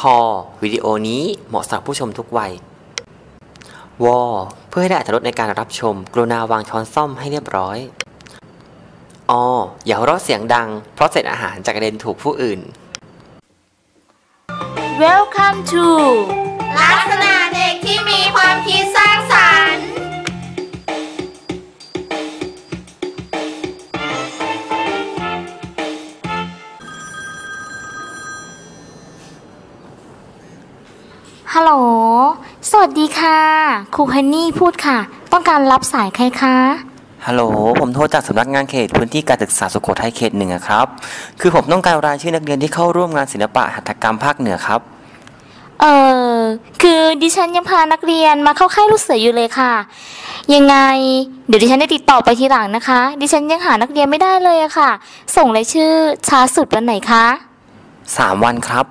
ทอวิดีโอนี้เหมาะสำหรับผู้ชมทุกวัยวอเพื่อให้ได้อรรถรสในการรับชม กรุณาวางช้อนซ่อมให้เรียบร้อยออย่าหัวเราะเสียงดัง เพราะเศษอาหารจะกระเด็นถูกผู้อื่น Welcome to ลักษณะ รูฮันนี่พูดค่ะ ต้องการรับสายใครคะ ฮัลโหล ผมโทรจากสำนักงานเขตพื้นที่การศึกษาสุโขทัยเขตหนึ่งอะครับ คือผมต้องการรายชื่อนักเรียนที่เข้าร่วมงานศิลปะหัตถกรรมภาคเหนือครับ เออคือดิฉันยังพานักเรียนมาเข้าค่ายลูกเสืออยู่เลยค่ะ ยังไง เดี๋ยวดิฉันได้ติดต่อไปทีหลังนะคะ ดิฉันยังหานักเรียนไม่ได้เลยอะค่ะ ส่งรายชื่อช้าสุดวันไหนคะ3วันครับ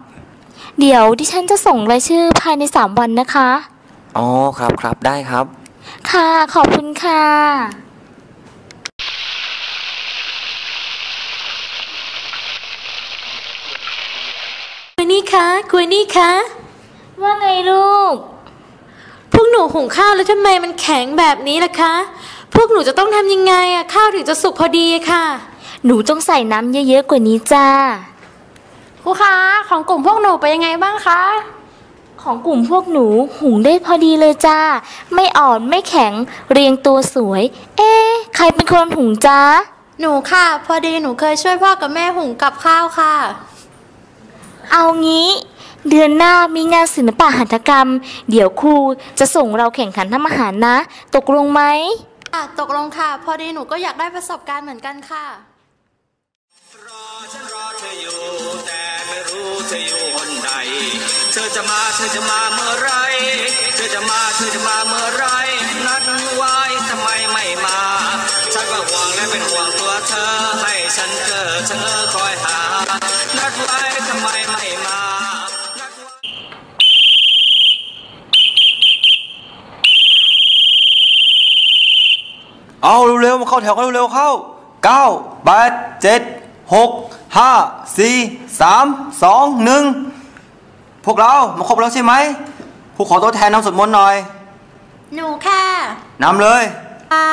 เดี๋ยวดิฉันจะส่งรายชื่อภายใน3วันนะคะ อ๋อครับครับได้ครับ ค่ะ ขอบคุณค่ะ คุยนี่คะคุยนี่คะ ว่าไงลูก พวกหนูหุงข้าวแล้วทำไมมันแข็งแบบนี้ล่ะคะ พวกหนูจะต้องทำยังไงอะข้าวถึงจะสุกพอดีอะค่ะ หนูต้องใส่น้ำเยอะๆกว่านี้จ้า ครูคะของกลุ่มพวกหนูไปนยังไงบ้างคะ ของกลุ่มพวกหนูหุงได้พอดีเลยจ้า ไม่อ่อนไม่แข็งเรียงตัวสวย เอ๊ะใครเป็นคนหุงจ้าหนูค่ะ พอดีหนูเคยช่วยพ่อกับแม่หุงกับข้าวค่ะ เอางี้ เดือนหน้ามีงานศิลปะหัตถกรรม เดี๋ยวครูจะส่งเราแข่งขันทำอาหารนะ ตกลงไหมอะตกลงค่ะ พอดีหนูก็อยากได้ประสบการณ์เหมือนกันค่ะ รู้เธอยู่คนใด เธอจะมาเธอจะมาเมื่อไร เธอจะมาเธอจะมาเมื่อไร นัดไว้ทำไมไม่มา ฉันก็ห่วงและเป็นห่วงตัวเธอ ให้ฉันเจอเออคอยหา นัดไว้ทำไมไม่มาเอาเร็วๆมาเข้าแถวกันเร็วๆเข้าเก้าแปดเจ็ดหก ห้าสี่สามสองหนึ่งพวกเรามาครบแล้วใช่ไหมครูขอตัวแทนนำสวดมนต์หน่อย หนูค่ะนำเลยอ่า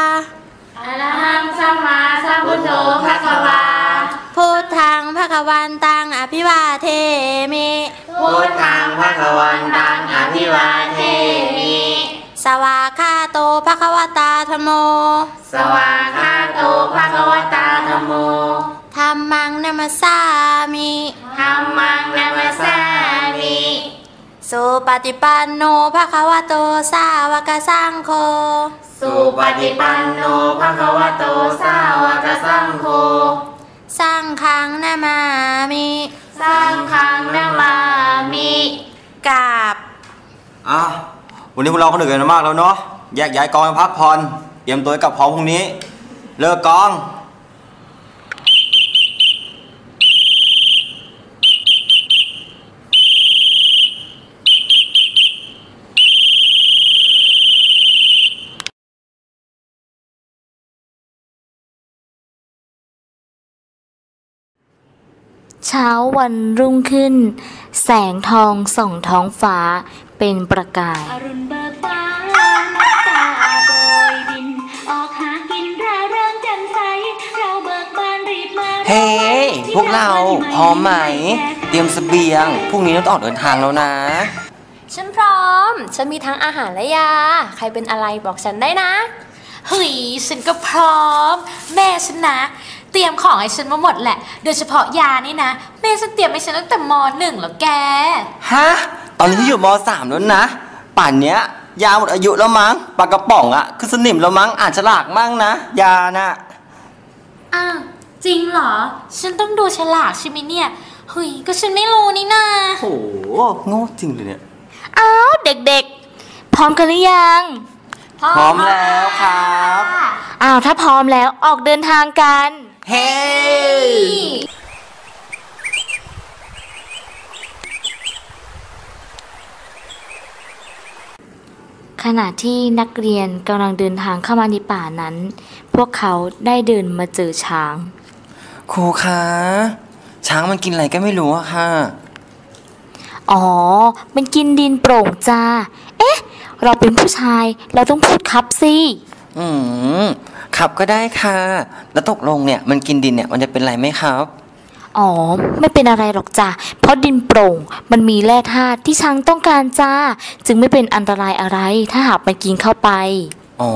อะระหังสัมมาสัมพุทโธภะคะวา พุทธังภควันตังอภิวาเทมิพุทธังภะคะวันตังอภิวาเทมิ สวาคาโตภควตาธโม สวา มังนัมสสามิธัมมังนัมสสามิสุปฏิปันโนภควโตสาวกสังโฆสุปฏิปันโนภะคะวะโตสาวกสังโฆสังฆังนามามิสังฆังนามามิกราบอะวันนี้พวกเราก็เหนื่อยกันมากแล้วเนาะแยกย้ายกองไปพักผ่อนเตรียมตัวให้กลับพร้อมพรุ่งนี้ เลิกกอง ช้าวันรุ่งขึ้น แสงทองส่องท้องฟ้าเป็นประกายอรุณเบิกฟ้าน้ำตาโบยบิน ออกหากินร่าเริงแจ่มใส เราเบิกบานรีบมาเฮ้ พวกเราพร้อมไหม เตรียมเสบียงพรุ่งนี้เราต้องออกเดินทางแล้วนะ ฉันพร้อม ฉันมีทั้งอาหารและยา ใครเป็นอะไรบอกฉันได้นะเฮ้ยฉันก็พร้อม แม่ฉันนะเตรียมของให้ฉันมาหมดแหละ โดยเฉพาะยานี่นะ แม่ฉันเตรียมให้ฉันตั้งแต่มหนึ่งแล้วแก ฮะ ตอนนี้ที่อยู่มสามแล้วนะ ป่านเนี้ย ยาหมดอายุแล้วมั้งปากกระป๋องอะคือสนิมแล้วมั้งอ่านฉลากมั่งนะ ยาน่ะอ้าวจริงเหรอ ฉันต้องดูฉลากใช่ไหมเนี่ยเฮ้ยก็ฉันไม่รู้นี่นาโหโง่จริงเลยเนี่ย อ้าวเด็กๆ พร้อมกันหรือยัง พร้อมแล้วครับ อ้าวถ้าพร้อมแล้วออกเดินทางกัน เฮ้ ขณะที่นักเรียนกำลังเดินทางเข้ามาในป่านั้น พวกเขาได้เดินมาเจอช้าง ครูคะ ช้างมันกินอะไรก็ไม่รู้อะค่ะ อ๋อ มันกินดินโปร่งจ้า เอ๊ะ เราเป็นผู้ชายเราต้องพูดครับสิ อืม ขับก็ได้ค่ะ แล้วตกลงเนี่ยมันกินดินเนี่ยมันจะเป็นไรไหมครับ อ๋อ ไม่เป็นอะไรหรอกจ้าเพราะดินโปร่ง มันมีแร่ธาตุที่ช้างต้องการจ้า จึงไม่เป็นอันตรายอะไร ถ้าหากมันกินเข้าไป อ๋อ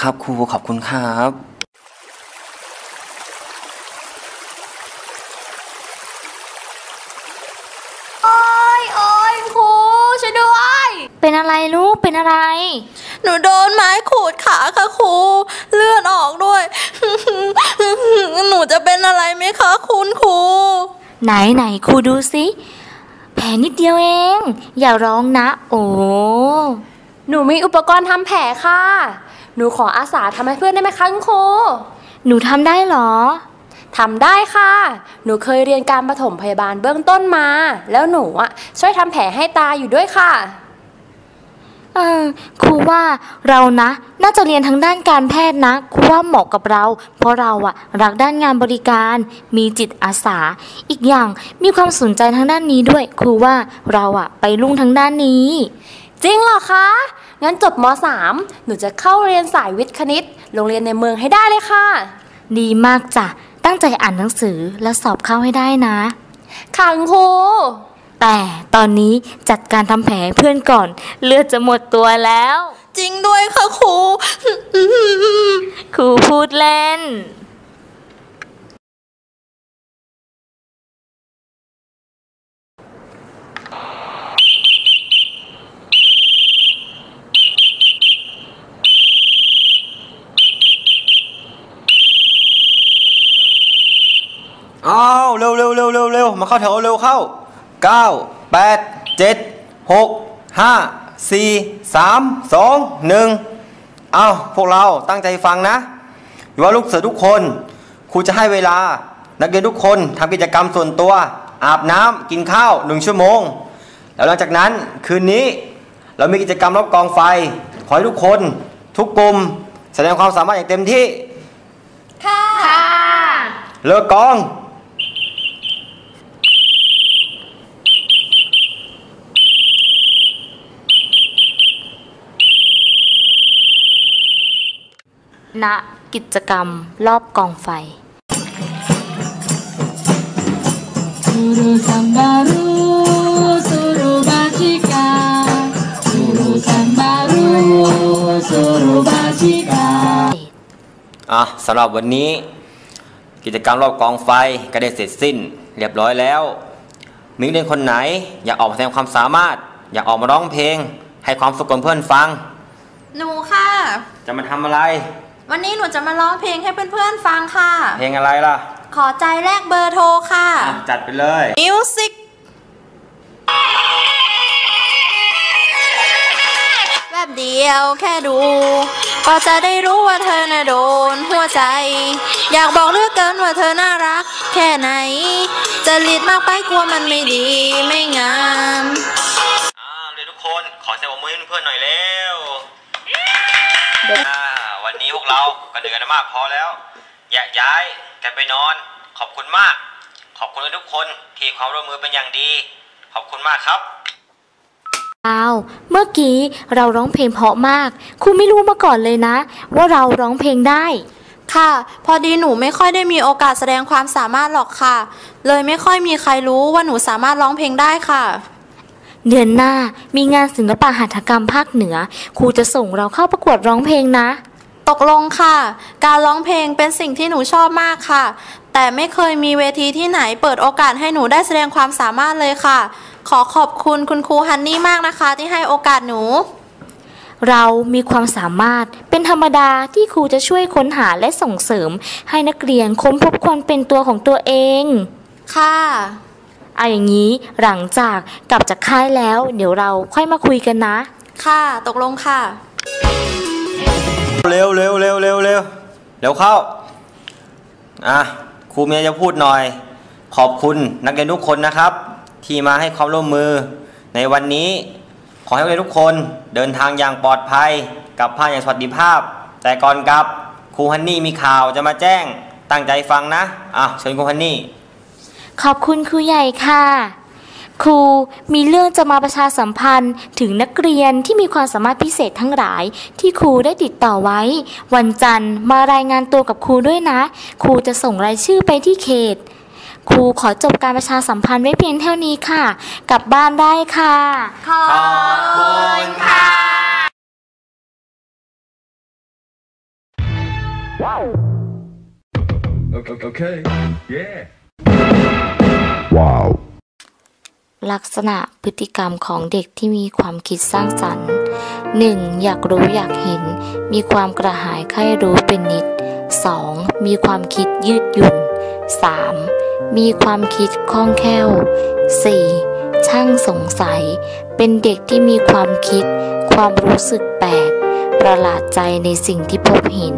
ครับครูขอบคุณครับโอ้ยโอ้ยครูช่วยด้วยเป็นอะไรลูกเป็นอะไร หนูโดนไม้ขูดขาค่ะครู เลือดออกด้วย หนูจะเป็นอะไรไหมคะคุณครู ไหนไหนครูดูสิ แผลนิดเดียวเอง อย่าร้องนะ โอ้ หนูมีอุปกรณ์ทำแผลค่ะ หนูขออาสาทำให้เพื่อนได้ไหมคะคุณครู หนูทำได้เหรอทำได้ค่ะ หนูเคยเรียนการปฐมพยาบาลเบื้องต้นมา แล้วหนูอะช่วยทำแผลให้ตาอยู่ด้วยค่ะ เออครูว่าเรานะ น่าจะเรียนทางด้านการแพทย์นะครูว่าเหมาะกับเรา เพราะเราอะรักด้านงานบริการ มีจิตอาสา อีกอย่างมีความสนใจทางด้านนี้ด้วยครูว่าเราอะไปลุ่งทางด้านนี้ จริงเหรอคะ งั้นจบม .3 หนูจะเข้าเรียนสายวิทย์คณิต โรงเรียนในเมืองให้ได้เลยค่ะ ดีมากจ้ะตั้งใจอ่านหนังสือแล้วสอบเข้าให้ได้นะค่ะคุณครู แต่ตอนนี้จัดการทำแผลให้เพื่อนก่อน เลือดจะหมดตัวแล้ว จริงด้วยค่ะครู ครูพูดเล่นอ้าวเร็วเร็วเร็วเร็วเร็วมาเข้าแถวเร็วเข้า เก้าแปดเจ็ดหกห้าสี่สามสองหนึ่งเอาพวกเราตั้งใจฟังนะอยู่ว่าลูกเสือทุกคนครูจะให้เวลา นักเรียนทุกคนทำกิจกรรมส่วนตัว อาบน้ำกินข้าวหนึ่งชั่วโมง แล้วหลังจากนั้นคืนนี้เรามีกิจกรรมรอบกองไฟ ขอให้ทุกคนทุกกลุ่มแสดงความสามารถอย่างเต็มที่ ค่ะ เลิกกอง ณกิจกรรมรอบกองไฟ Suruh sambaru, suruh bajika Suruh sambaru, suruh bajika อะสำหรับวันนี้ กิจกรรมรอบกองไฟก็ได้เสร็จสิ้น เรียบร้อยแล้ว มีนักเรียนคนไหน อยากออกมาแสดงความสามารถ อยากออกมาร้องเพลง ให้ความสุขกับเพื่อนฟัง หนูค่ะ จะมาทำอะไร วันนี้หนูจะมาร้องเพลงให้เพื่อนๆฟังค่ะ เพลงอะไรล่ะ ขอใจแลกเบอร์โทรค่ะอะจัดไปเลยมิวสิกแบบเดียวแค่ดู ก็จะได้รู้ว่าเธอน่ะโดนหัวใจ อยากบอกเหลือกเกินว่าเธอน่ารัก แค่ไหน จะลิดมากไปกลัวมันไม่ดีไม่งามอ่าเรียนทุกคนขอแสดงความมือให้เพื่อนๆหน่อยเร็วอ่า วันนี้พวกเราก็เหนื่อยกันมากพอแล้วแยกย้ายกันไปนอน ขอบคุณมาก ขอบคุณทุกคนที่ให้ความร่วมมือเป็นอย่างดี ขอบคุณมากครับอ้าวเมื่อกี้เราร้องเพลงเพราะมาก ครูไม่รู้มาก่อนเลยนะ ว่าเราร้องเพลงได้ ค่ะ พอดีหนูไม่ค่อยได้มีโอกาสแสดงความสามารถหรอกค่ะ เลยไม่ค่อยมีใครรู้ว่าหนูสามารถร้องเพลงได้ค่ะ เดือนหน้ามีงานศิลปะหัตถกรรมภาคเหนือ ครูจะส่งเราเข้าประกวดร้องเพลงนะ ตกลงค่ะ การร้องเพลงเป็นสิ่งที่หนูชอบมากค่ะ แต่ไม่เคยมีเวทีที่ไหนเปิดโอกาสให้หนูได้แสดงความสามารถเลยค่ะ ขอขอบคุณคุณครูฮันนี่มากนะคะที่ให้โอกาสหนู เรามีความสามารถเป็นธรรมดาที่ครูจะช่วยค้นหาและส่งเสริม ให้นักเรียนค้นพบความเป็นตัวของตัวเอง ค่ะเอาอย่างนี้หลังจากกลับจากค่ายแล้ว เดี๋ยวเราค่อยมาคุยกันนะ ค่ะ ตกลงค่ะ เร็วเร็วเร็วเร็วเร็วเร็วเข้าอะครูเมียจะพูดหน่อย ขอบคุณนักเรียนทุกคนนะครับ ที่มาให้ความร่วมมือในวันนี้ ขอให้นักเรียนทุกคนเดินทางอย่างปลอดภัยกลับบ้านอย่างสวัสดิภาพ แต่ก่อนกลับครูฮันนี่มีข่าวจะมาแจ้งตั้งใจฟังนะอะเชิญครูฮันนี่ ขอบคุณครูใหญ่ค่ะ ครูมีเรื่องจะมาประชาสัมพันธ์ถึงนักเรียนที่มีความสามารถพิเศษทั้งหลาย ที่ครูได้ติดต่อไว้ วันจันทร์มารายงานตัวกับครูด้วยนะ ครูจะส่งรายชื่อไปที่เขต ครูขอจบการประชาสัมพันธ์ไว้เพียงเท่านี้ค่ะ กลับบ้านได้ค่ะขอบคุณค่ะ Okay. Yeah. ลักษณะพฤติกรรมของเด็กที่มีความคิดสร้างสรรค์ 1. อยากรู้อยากเห็น มีความกระหายใคร่รู้เป็นนิด 2. มีความคิดยืดหยุ่น 3. มีความคิดคล่องแคล่ว 4. ช่างสงสัย เป็นเด็กที่มีความคิด ความรู้สึกแปลกประหลาดใจในสิ่งที่พบเห็น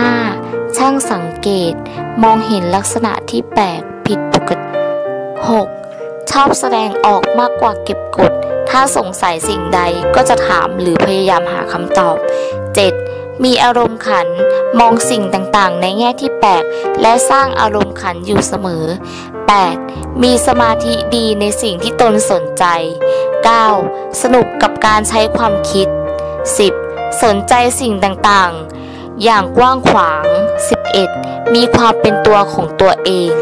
5. ช่างสังเกต มองเห็นลักษณะที่แปลกผิดปกติ ชอบแสดงออกมากกว่าเก็บกด ถ้าสงสัยสิ่งใดก็จะถามหรือพยายามหาคำตอบ 7. มีอารมณ์ขัน มองสิ่งต่างๆ ในแง่ที่แปลก และสร้างอารมณ์ขันอยู่เสมอ 8. มีสมาธิดีในสิ่งที่ตนสนใจ 9. สนุกกับการใช้ความคิด 10. สนใจสิ่งต่างๆ อย่างกว้างขวาง 11. มีความเป็นตัวของตัวเอง